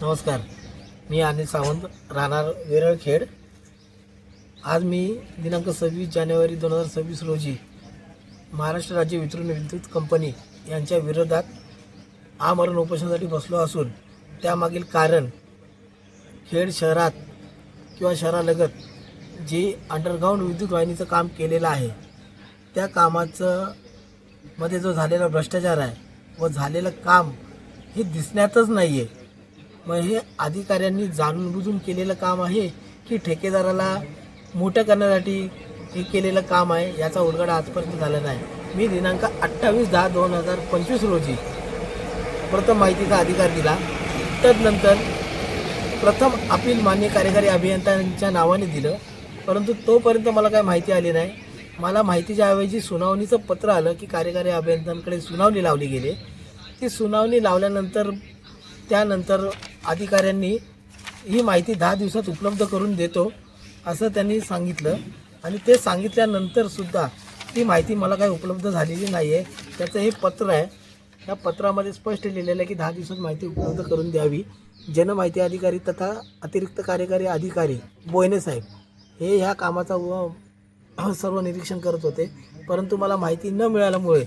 नमस्कार. मी अनिल सावंत राहणार वेरळखेड आज मी दिनांक सव्वीस जानेवारी दोन हजार सव्वीस रोजी महाराष्ट्र राज्य वितरण विद्युत कंपनी यांच्या विरोधात आमरण उपोषणासाठी बसलो असून त्यामागील कारण खेड शहरात किंवा शहरालगत जे अंडरग्राऊंड विद्युत वाहिनीचं काम केलेलं आहे त्या कामाचं मध्ये जो झालेला भ्रष्टाचार आहे व झालेलं काम हे दिसण्यातच नाही आहे मग हे अधिकाऱ्यांनी जाणून बुजून केलेलं काम आहे की ठेकेदाराला मोठं करण्यासाठी हे केलेलं काम आहे याचा उलगडा आजपर्यंत झाला नाही. मी दिनांक अठ्ठावीस दहा दोन हजार पंचवीस रोजी प्रथम माहितीचा अधिकार दिला. तदनंतर प्रथम अपील मान्य कार्यकारी अभियंत्यांच्या नावाने दिलं. परंतु तोपर्यंत मला काय माहिती आली नाही. मला माहितीच्या ऐवजी सुनावणीचं पत्र आलं की कार्यकारी अभियंत्यांकडे सुनावणी लावली गेली. ती सुनावणी लावल्यानंतर त्यानंतर अधिकाऱ्यांनी ही माहिती दहा दिवसात उपलब्ध करून देतो असं त्यांनी सांगितलं. आणि ते सांगितल्यानंतरसुद्धा ती माहिती मला काही उपलब्ध झालेली नाही आहे त्याचं हे पत्र आहे. या पत्रामध्ये स्पष्ट लिहिलेलं आहे की दहा दिवसात माहिती उपलब्ध करून द्यावी. जनमाहिती अधिकारी तथा अतिरिक्त कार्यकारी अधिकारी बोयने साहेब हे ह्या कामाचा व सर्व निरीक्षण करत होते. परंतु मला माहिती न मिळाल्यामुळे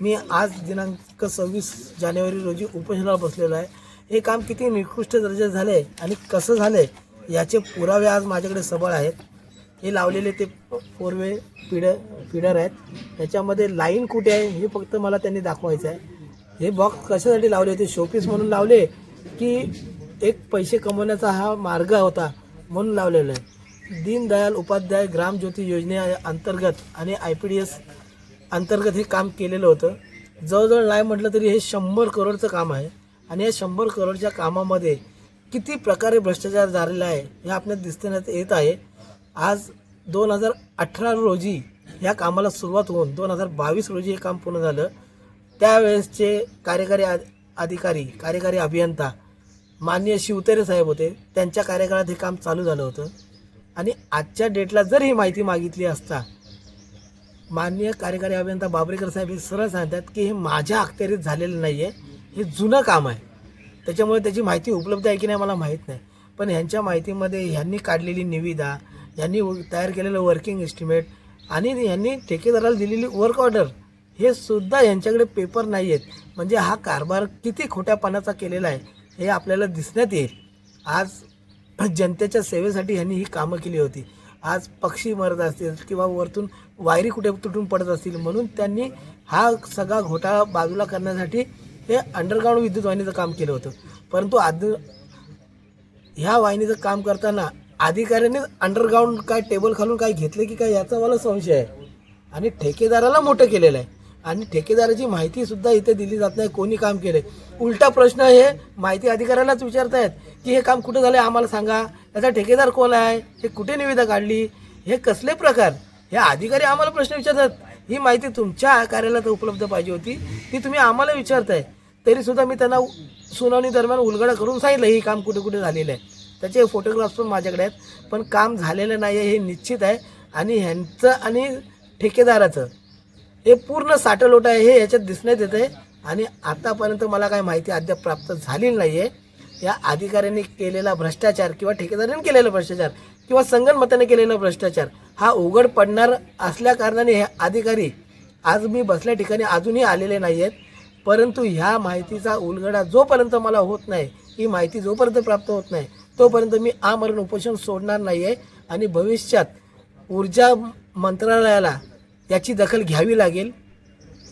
मी आज दिनांक सव्वीस जानेवारी रोजी उपोषणाला बसलेलो आहे. हे काम किती निकृष्ट दर्जाचं झालं आहे आणि कसं झालं आहे याचे पुरावे आज माझ्याकडे सबळ आहेत. हे लावलेले ते फोर वे फिडर फिडर आहेत. त्याच्यामध्ये लाईन कुठे आहे हे फक्त मला त्यांनी दाखवायचं आहे. हे बॉक्स कशासाठी लावले होते? शोपीस म्हणून लावले की एक पैसे कमवण्याचा हा मार्ग होता म्हणून लावलेलं आहे. दीनदयाल उपाध्याय ग्रामज्योती योजने अंतर्गत आणि आय पी डी एस अंतर्गत हे काम केलेलं होतं. जवळजवळ नाही म्हटलं तरी हे शंभर करोडचं काम आहे. आणि या शंभर करोडच्या कामामध्ये किती प्रकारे भ्रष्टाचार झालेला आहे हे आपल्याला दिसण्यात येत आहे. आज दोन हजार अठरा रोजी या कामाला सुरुवात होऊन दोन हजार बावीस रोजी हे काम पूर्ण झालं. त्यावेळेसचे कार्यकारी अधिकारी कार्यकारी अभियंता माननीय शिवतेरे साहेब होते. त्यांच्या कार्यकाळात हे काम चालू झालं होतं. आणि आजच्या डेटला जर ही माहिती मागितली असता माननीय कार्यकारी अभियंता बाबरेकर साहेब हे सरळ सांगतात की हे माझ्या अखत्यारीत झालेलं नाही आहे हे जुनं काम आहे. त्याच्यामुळे त्याची माहिती उपलब्ध आहे की नाही मला माहीत नाही. पण ह्यांच्या माहितीमध्ये ह्यांनी काढलेली निविदा यांनी तयार केलेलं वर्किंग एस्टिमेट आणि यांनी ठेकेदाराला दिलेली वर्क ऑर्डर हे सुद्धा यांच्याकडे पेपर नाही आहेत. म्हणजे हा कारभार किती खोट्यापणाचा केलेला आहे हे आपल्याला दिसण्यात येईल. आज जनतेच्या सेवेसाठी ह्यांनी ही कामं केली होती. आज पक्षी मरत असतील किंवा वरतून वायरी कुठे तुटून पडत असतील म्हणून त्यांनी हा सगळा घोटाळा बाजूला करण्यासाठी हे अंडरग्राऊंड विद्युत वाहिनीचं काम केलं होतं. परंतु आद ह्या वाहिनीचं काम करताना अधिकाऱ्यांनी अंडरग्राऊंड काय टेबल खालून काय घेतलं की काय याचा मला संशय आहे. आणि ठेकेदाराला मोठं केलेलं आहे. आणि ठेकेदाराची माहितीसुद्धा इथे दिली जात नाही कोणी काम केलंय. उलटा प्रश्न हे माहिती अधिकाऱ्यालाच विचारतायत की हे काम कुठं झालंय आम्हाला सांगा. याचा ठेकेदार कोण आहे? हे कुठे निविदा काढली? हे कसले प्रकार? हे अधिकारी आम्हाला प्रश्न विचारतात. ही माहिती तुमच्या कार्यालयात उपलब्ध पाहिजे होती. ती तुम्ही आम्हाला विचारताय. तरी सुद्धा मी त्यांना सुनावणी दरम्यान उलगडा करून सांगितलं हे काम कुठे कुठे झालेलं आहे. त्याचे फोटोग्राफ्स पण माझ्याकडे आहेत. पण काम झालेलं नाही आहे हे निश्चित आहे. आणि ह्यांचं आणि ठेकेदाराचं हे पूर्ण साठलोट आहे हे याच्यात दिसण्यात येतं आहे. आणि आतापर्यंत मला काही माहिती अद्याप प्राप्त झालेली नाही आहे. या अधिकाऱ्यांनी केलेला भ्रष्टाचार किंवा ठेकेदारांनी केलेला भ्रष्टाचार किंवा संगणमताने केलेला भ्रष्टाचार हा उघड पडणार असल्या कारणाने हे अधिकारी आज मी बसल्या ठिकाणी अजूनही आलेले नाही आहेत परंतु ह्या माहितीचा उलगडा जोपर्यंत मला होत नाही ही माहिती जोपर्यंत प्राप्त होत नाही तोपर्यंत मी आमरण उपोषण सोडणार नाही आहे आणि भविष्यात ऊर्जा मंत्रालयाला याची दखल घ्यावी लागेल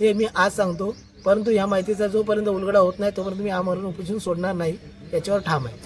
हे मी आज सांगतो. परंतु ह्या माहितीचा जोपर्यंत उलगडा होत नाही तोपर्यंत मी आमरण उपोषण सोडणार नाही. याच्यावर ठाम आहे.